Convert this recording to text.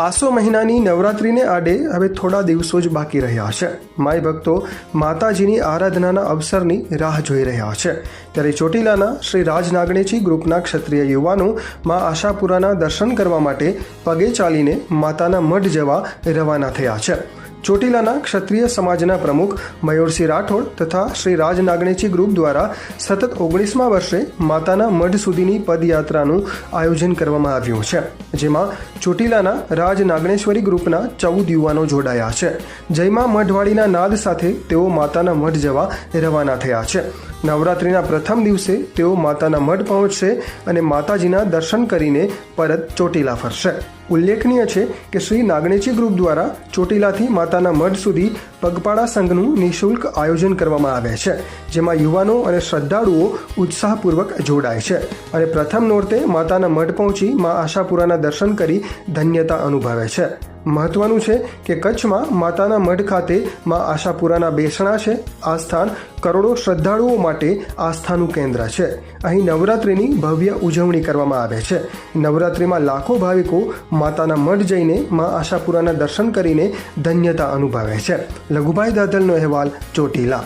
આસો મહિનાની નવરાત્રિને આડે હવે થોડા દિવસો જ બાકી રહ્યા છે. માય ભક્તો માતાજીની આરાધનાના અવસરની રાહ જોઈ રહ્યા છે. ત્યારે ચોટીલાના શ્રી રાજ નાગણેજી ગ્રુપના ક્ષત્રિય યુવાનો માં આશાપુરાના દર્શન કરવા માટે પગે ચાલીને માતાના મઢ જવા રવાના થયા છે. ચોટીલાના ક્ષત્રિય સમાજના પ્રમુખ મયુરસિંહ રાઠોડ તથા શ્રી રાજ નાગણેજી ગ્રુપ દ્વારા સતત ઓગણીસમા વર્ષે માતાના મઢ સુધીની પદયાત્રાનું આયોજન કરવામાં આવ્યું છે, જેમાં ચોટીલાના રાજ નાગણેશ્વરી ગ્રુપના ચૌદ યુવાનો જોડાયા છે. જયમાં મઢવાડીના નાદ સાથે તેઓ માતાના મઢ જવા રવાના થયા છે. નવરાત્રિના પ્રથમ દિવસે તેઓ માતાના મઢ પહોંચશે અને માતાજીના દર્શન કરીને પરત ચોટીલા ફરશે. ઉલ્લેખનીય છે કે શ્રી નાગણેજી ગ્રુપ દ્વારા ચોટીલાથી માતાના મઢ સુધી પગપાળા સંઘનું નિઃશુલ્ક આયોજન કરવામાં આવે છે, જેમાં યુવાનો અને શ્રદ્ધાળુઓ ઉત્સાહપૂર્વક જોડાય છે અને પ્રથમ નોરતે માતાના મઢ પહોંચી મા આશાપુરાના દર્શન કરી ધન્યતા અનુભવે છે. મહત્વનું છે કે કચ્છમાં માતાના મઢ ખાતે મા આશાપુરાના બેસણા છે. આ સ્થાન કરોડો શ્રદ્ધાળુઓ માટે આસ્થાનું કેન્દ્ર છે. અહીં નવરાત્રિની ભવ્ય ઉજવણી કરવામાં આવે છે. નવરાત્રિમાં લાખો ભાવિકો માતાના મઢ જઈને મા આશાપુરાના દર્શન કરીને ધન્યતા અનુભવે છે. લઘુભાઈ દાદલનો અહેવાલ ચોટીલા.